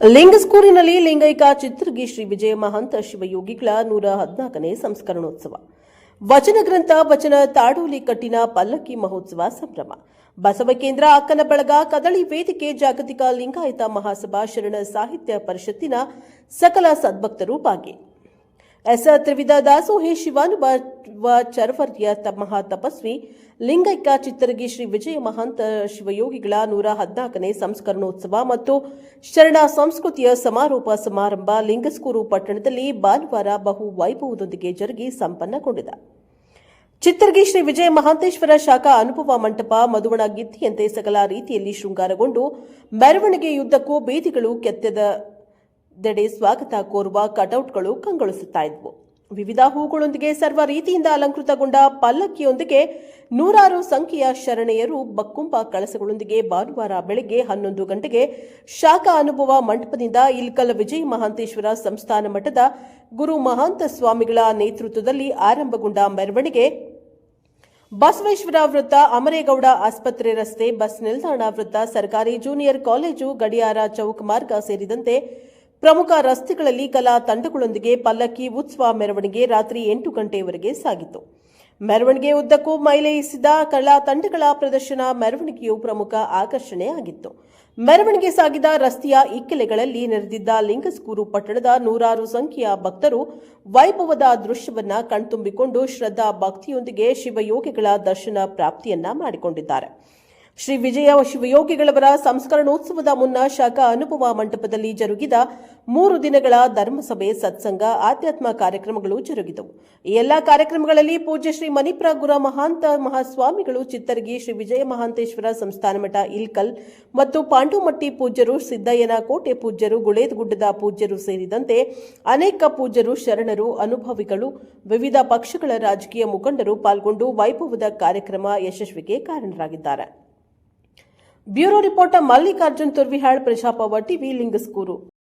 ಲಿಂಗಸ್ಕೂರಿನಲ್ಲಿ ಲಿಂಗೈಕ ಚಿತ್ರಗಿ ಶ್ರೀ ವಿಜಯ ಮಹಂತ ಶಿವಯೋಗಿಗಳ ನೂರ ಹದಿನಾಲ್ಕನೇ ಸಂಸ್ಕರಣೋತ್ಸವ. ವಚನ ಗ್ರಂಥ, ವಚನ ತಾಡೋಲಿ ಕಟ್ಟಿನ ಪಲ್ಲಕ್ಕಿ ಮಹೋತ್ಸವ ಸಂಭ್ರಮ. ಬಸವ ಕೇಂದ್ರ ಅಕ್ಕನ ಬಳಗ ಕದಳಿ ವೇದಿಕೆ ಜಾಗತಿಕ ಲಿಂಗಾಯತ ಮಹಾಸಭಾ ಶರಣ ಸಾಹಿತ್ಯ ಪರಿಷತ್ತಿನ ಸಕಲ ಸದ್ಭಕ್ತರು ಭಾಗಿ. ಎಸ್ ತ್ರಿವಿಧ ದಾಸೋಹಿ ಶಿವಾನುಭವ ಚರವರ್ಯ ಮಹಾ ತಪಸ್ವಿ ಲಿಂಗೈಕ ಚಿತ್ತರಗಿ ಶ್ರೀ ವಿಜಯ ಮಹಾಂತ ಶಿವಯೋಗಿಗಳ ನೂರ ಹದಿನಾಲ್ಕನೇ ಸಂಸ್ಕರಣೋತ್ಸವ ಮತ್ತು ಶರಣ ಸಂಸ್ಕೃತಿಯ ಸಮಾರೋಪ ಸಮಾರಂಭ ಲಿಂಗಸ್ಕೂರು ಪಟ್ಟಣದಲ್ಲಿ ಭಾನುವಾರ ಬಹು ವೈಭವದೊಂದಿಗೆ ಜರುಗಿ ಸಂಪನ್ನಗೊಂಡಿದೆ. ಚಿತ್ತರ್ಗಿ ಶ್ರೀ ವಿಜಯ ಮಹಾಂತೇಶ್ವರ ಶಾಖಾ ಅನುಭವ ಮಂಟಪ ಮಧುವಣ ಗಿತ್ತಿಯಂತೆ ಸಕಲ ರೀತಿಯಲ್ಲಿ ಶೃಂಗಾರಗೊಂಡು ಮೆರವಣಿಗೆಯುದ್ದಕ್ಕೂ ಬೀದಿಗಳು ಕೆತ್ತದೆಡೆ ಸ್ವಾಗತ ಕೋರುವ ಕಟೌಟ್ಗಳು ಕಂಗೊಳಿಸುತ್ತಾ ಇದ್ವು. ವಿವಿಧ ಹೂಗಳೊಂದಿಗೆ ಸರ್ವ ರೀತಿಯಿಂದ ಅಲಂಕೃತಗೊಂಡ ಪಲ್ಲಕ್ಕಿಯೊಂದಿಗೆ ನೂರಾರು ಸಂಖ್ಯೆಯ ಶರಣೆಯರು ಬಕ್ಕುಂಬ ಕಳಸಗಳೊಂದಿಗೆ ಭಾನುವಾರ ಬೆಳಗ್ಗೆ ಹನ್ನೊಂದು ಗಂಟೆಗೆ ಶಾಖ ಅನುಭವ ಮಂಟಪದಿಂದ ಇಲ್ಕಲ್ ವಿಜಯ ಮಹಾಂತೇಶ್ವರ ಸಂಸ್ಥಾನ ಮಠದ ಗುರು ಮಹಾಂತ ಸ್ವಾಮಿಗಳ ನೇತೃತ್ವದಲ್ಲಿ ಆರಂಭಗೊಂಡ ಮೆರವಣಿಗೆ ಬಸವೇಶ್ವರ ವೃತ್ತ, ಅಮರೇಗೌಡ ಆಸ್ಪತ್ರೆ ರಸ್ತೆ, ಬಸ್ ನಿಲ್ದಾಣ ವೃತ್ತ, ಸರ್ಕಾರಿ ಜೂನಿಯರ್ ಕಾಲೇಜು, ಗಡಿಯಾರ ಚೌಕ್ ಮಾರ್ಗ ಸೇರಿದಂತೆ ಪ್ರಮುಖ ರಸ್ತೆಗಳಲ್ಲಿ ಕಲಾ ತಂಡಗಳೊಂದಿಗೆ ಪಲ್ಲಕ್ಕಿ ಉತ್ಸವ ಮೆರವಣಿಗೆ ರಾತ್ರಿ ಎಂಟು ಗಂಟೆಯವರೆಗೆ ಸಾಗಿತು. ಮೆರವಣಿಗೆ ಉದ್ದಕ್ಕೂ ಮೈಲೇಯಿಸಿದ ಕಲಾ ತಂಡಗಳ ಪ್ರದರ್ಶನ ಮೆರವಣಿಗೆಯು ಪ್ರಮುಖ ಆಕರ್ಷಣೆಯಾಗಿತ್ತು ಮೆರವಣಿಗೆ ಸಾಗಿದ ರಸ್ತೆಯ ಇಕ್ಕೆಲೆಗಳಲ್ಲಿ ನೆರೆದಿದ್ದ ಲಿಂಗಸ್ಕೂರು ಪಟ್ಟಣದ ನೂರಾರು ಸಂಖ್ಯೆಯ ಭಕ್ತರು ವೈಭವದ ದೃಶ್ಯವನ್ನ ಕಣ್ತುಂಬಿಕೊಂಡು ಶ್ರದ್ಧಾ ಭಕ್ತಿಯೊಂದಿಗೆ ಶಿವಯೋಗಿಗಳ ದರ್ಶನ ಪ್ರಾಪ್ತಿಯನ್ನ ಮಾಡಿಕೊಂಡಿದ್ದಾರೆ. ಶ್ರೀ ವಿಜಯ ಶಿವಯೋಗಿಗಳವರ ಸಂಸ್ಕರಣೋತ್ಸವದ ಮುನ್ನ ಶಾಖ ಅನುಭವ ಮಂಟಪದಲ್ಲಿ ಜರುಗಿದ ಮೂರು ದಿನಗಳ ಧರ್ಮಸಭೆ ಸತ್ಸಂಗ ಆಧ್ಯಾತ್ಮ ಕಾರ್ಯಕ್ರಮಗಳು ಜರುಗಿದವು. ಈ ಎಲ್ಲಾ ಕಾರ್ಯಕ್ರಮಗಳಲ್ಲಿ ಪೂಜ್ಯ ಶ್ರೀ ಮಣಿಪ್ರ ಗುರ ಮಹಾಂತ ಮಹಾಸ್ವಾಮಿಗಳು ಚಿತ್ತರ್ಗಿ ಶ್ರೀ ವಿಜಯ ಮಹಾಂತೇಶ್ವರ ಸಂಸ್ಥಾನ ಮಠ ಇಲ್ಕಲ್ ಮತ್ತು ಪಾಂಡುಮಟ್ಟಿ ಪೂಜ್ಯರು ಸಿದ್ದಯ್ಯನ ಕೋಟೆ ಪೂಜ್ಯರು ಗುಳೇದ್ಗುಡ್ಡದ ಪೂಜ್ಯರು ಸೇರಿದಂತೆ ಅನೇಕ ಪೂಜ್ಯರು ಶರಣರು ಅನುಭವಿಗಳು ವಿವಿಧ ಪಕ್ಷಗಳ ರಾಜಕೀಯ ಮುಖಂಡರು ಪಾಲ್ಗೊಂಡು ವೈಭವದ ಕಾರ್ಯಕ್ರಮ ಯಶಸ್ವಿಗೆ ಕಾರಣರಾಗಿದ್ದಾರೆ. ಬ್ಯೂರೋ ರಿಪೋರ್ಟರ್ ಮಲ್ಲಿಕಾರ್ಜುನ್ ತುರ್ವಿಹಾಳ್ ಪ್ರಜಾಪವ ಟಿವಿ ಲಿಂಗಸ್ಕೂರು